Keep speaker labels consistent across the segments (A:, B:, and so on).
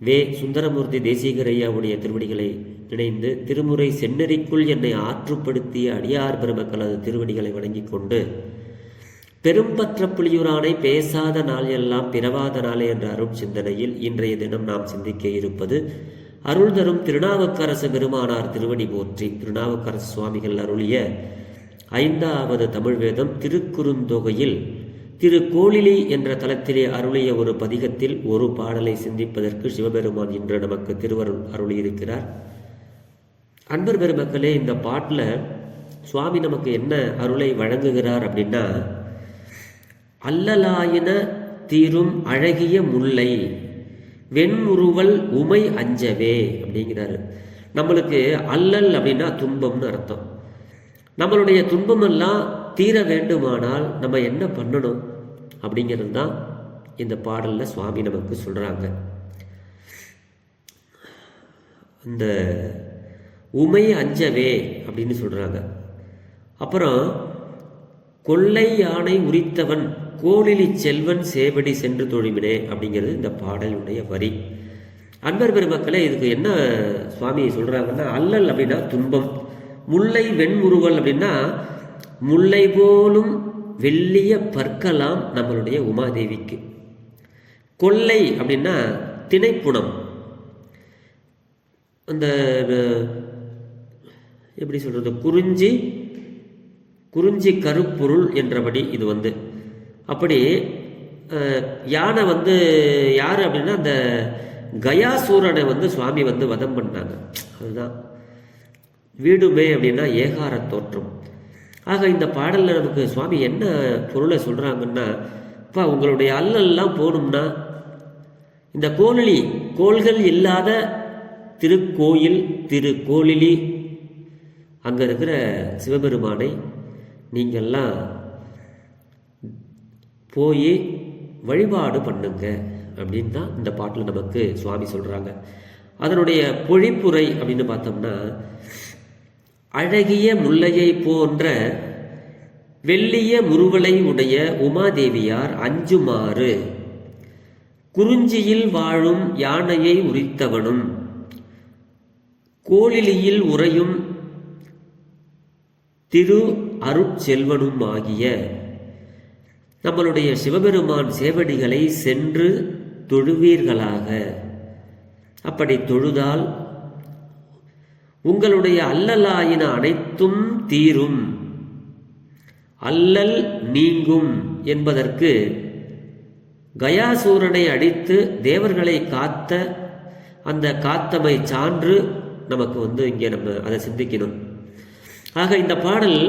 A: வே சுந்தரமூர்த்தி தேசிகரையாவுடைய திருவடிகளை இணைந்து திருமுறை செந்நெறிக்குள் என்னை ஆற்றுப்படுத்திய அடியார் பெருமக்களது திருவடிகளை வணங்கிக் கொண்டு பெரும்பற்ற புலியூரானை பேசாத நாள் எல்லாம் பிறவாத நாளே என்ற அருள் சிந்தனையில் இன்றைய தினம் நாம் சிந்திக்க இருப்பது அருள் தரும் திருநாவுக்கரசு பெருமானார் திருவடி போற்றி திருநாவுக்கரசு சுவாமிகள் அருளிய ஐந்தாவது தமிழ் வேதம் திருக்குறுந்தொகையில் திரு கோழிலி என்ற தலத்திலே அருளிய ஒரு பதிகத்தில் ஒரு பாடலை சிந்திப்பதற்கு சிவபெருமான் இன்று நமக்கு திருவருள் அருளியிருக்கிறார். அன்பர் பெருமக்களே இந்த பாட்டில் சுவாமி நமக்கு என்ன அருளை வழங்குகிறார் அப்படின்னா அல்லலாயின தீரும் அழகிய முல்லை வெண்முறுவல் உமை அஞ்சவே அப்படிங்கிறாரு. நம்மளுக்கு அல்லல் அப்படின்னா துன்பம்னு அர்த்தம். நம்மளுடைய துன்பமெல்லாம் தீர வேண்டுமானால் நம்ம என்ன பண்ணணும்? அப்படிங்கிறது தான் இந்த பாடலில் சுவாமி நமக்கு சொல்கிறாங்க இந்த உமை அஞ்சவே அப்படின்னு சொல்கிறாங்க அப்புறம் கொள்ளை யானை உரித்தவன் கோளிலி செல்வன் சேவடி சென்று தொழுமினே அப்படிங்கிறது இந்த பாடலுடைய வரி. அன்பர் பெருமக்களே இதுக்கு என்ன சுவாமி சொல்கிறாங்கன்னா அல்லல் அப்படின்னா துன்பம் முல்லை வெண்முருவல் அப்படின்னா முல்லை போலும் வெள்ளிய பற்கலாம் நம்மளுடைய உமாதேவிக்கு. கொள்ளை அப்படின்னா திணைப்புணம். அந்த எப்படி சொல்கிறது குறிஞ்சி குறிஞ்சி கருப்பொருள் என்றபடி இது வந்து. அப்படி யானை வந்து யார் அப்படின்னா அந்த கயாசூரனை வந்து சுவாமி வந்து வதம் பண்ணாங்க. அதுதான். வீடுமே அப்படின்னா ஏகார தோற்றம் ஆக இந்த பாடலில் நமக்கு சுவாமி என்ன பொருளை சொல்கிறாங்கன்னா இப்போ உங்களுடைய அல்லல்லாம் போகணும்னா இந்த கோழிலி கோள்கள் இல்லாத திருக்கோயில் திரு கோழிலி அங்கே இருக்கிற சிவபெருமானை நீங்கள்லாம் போய் வழிபாடு பண்ணுங்க அப்படின்னு தான் இந்த பாட்டில் நமக்கு சுவாமி சொல்கிறாங்க அதனுடைய பொழிப்புரை அப்படின்னு பார்த்தோம்னா அழகிய முல்லையை போன்ற வெள்ளிய முருவலை உடைய உமாதேவியார் அஞ்சுமாறு. குறிஞ்சியில் வாழும் யானையை உரித்தவனும் கோளிலியில் உறையும் திரு அருட்செல்வனும் ஆகிய நம்மளுடைய சிவபெருமான் சேவடிகளை சென்று தொழுவீர்களாக. அப்படி தொழுதால் உங்களுடைய அல்லலாயின அனைத்தும் தீரும். அல்லல் நீங்கும் என்பதற்கு கயாசூரனை அடித்து தேவர்களை காத்த அந்த காத்தமை சான்று நமக்கு வந்து இங்கே நம்ம அதை சிந்திக்கணும். ஆக இந்த பாடல்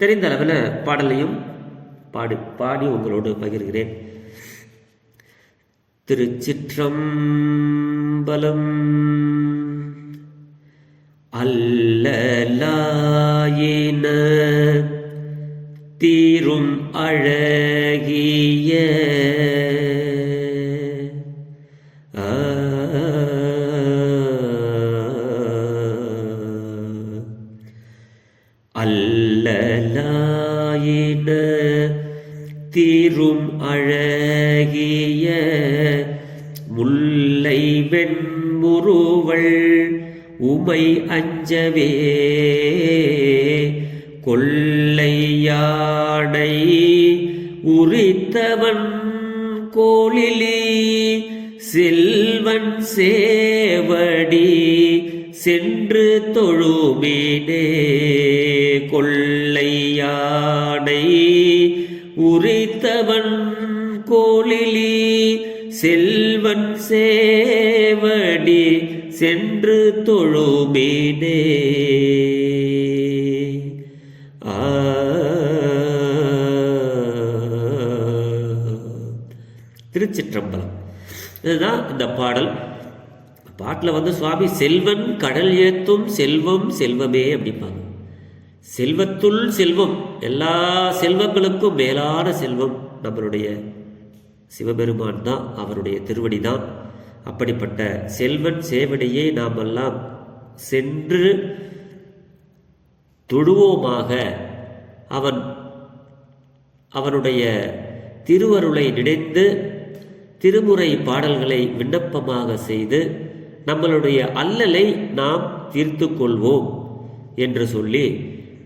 A: தெரிந்த அளவில் பாடலையும் பாடி பாடி உங்களோடு பகிர்கிறேன். திருச்சிற்றம்பலம் அல்லலாயின. தீரும் அழகிய. அல்லலாயின. தீரும் அழகிய. முல்லை வெண்முருவள் உமை அஞ்சவே. கொள்ளையாடை உரித்தவன் கோளிலி செல்வன் சேவடி சென்று தொழுமீனே. கொள்ளையாடை உரித்தவன் கோளிலி செல்வன் சே அடி சென்று தொழுமீனே ஆ. திருச்சிற்றம்பலம். இதுதான் இந்த பாடல். பாட்டில் வந்து சுவாமி செல்வன் கடல் ஏத்தும் செல்வம் செல்வமே அப்படிம்பாங்க. செல்வத்துள் செல்வம் எல்லா செல்வங்களுக்கும் மேலான செல்வம் நம்மளுடைய சிவபெருமான் தான் அவருடைய திருவடி தான். அப்படிப்பட்ட செல்வன் சேவடியை நாமெல்லாம் சென்று தொழுவோமாக அவன் அவனுடைய திருவருளை நினைந்து திருமுறை பாடல்களை விண்ணப்பமாக செய்து நம்மளுடைய அல்லலை நாம் தீர்த்து கொள்வோம் என்று சொல்லி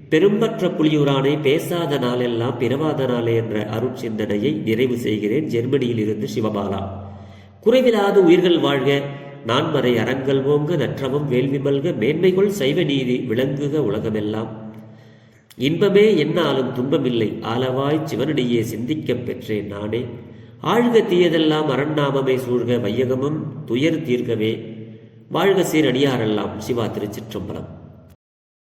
A: பெரும்பற்ற புலியூரானை பேசாத நாளெல்லாம் பிறவாத நாளே என்ற அருட்சிந்தனையை நிறைவு செய்கிறேன். ஜெர்மனியில் இருந்து சிவபாலா. குறைவிலாத உயிர்கள் வாழ்க. நான்மறை அறங்கள் ஓங்க நற்றவம் வேள்வி மல்க. மேன்மைகள் சைவ நீதி விளங்குக உலகமெல்லாம். இன்பமே என்னாலும் துன்பமில்லை. ஆலவாய் சிவனடியே சிந்திக்கப் பெற்றேன் நானே. ஆழ்க தீயதெல்லாம் அரண்நாமமே சூழ்க. வையகமும் துயர் தீர்க்கவே வாழ்க சீரடியாரெல்லாம் சிவா திருச்சிற்றம்பலம்.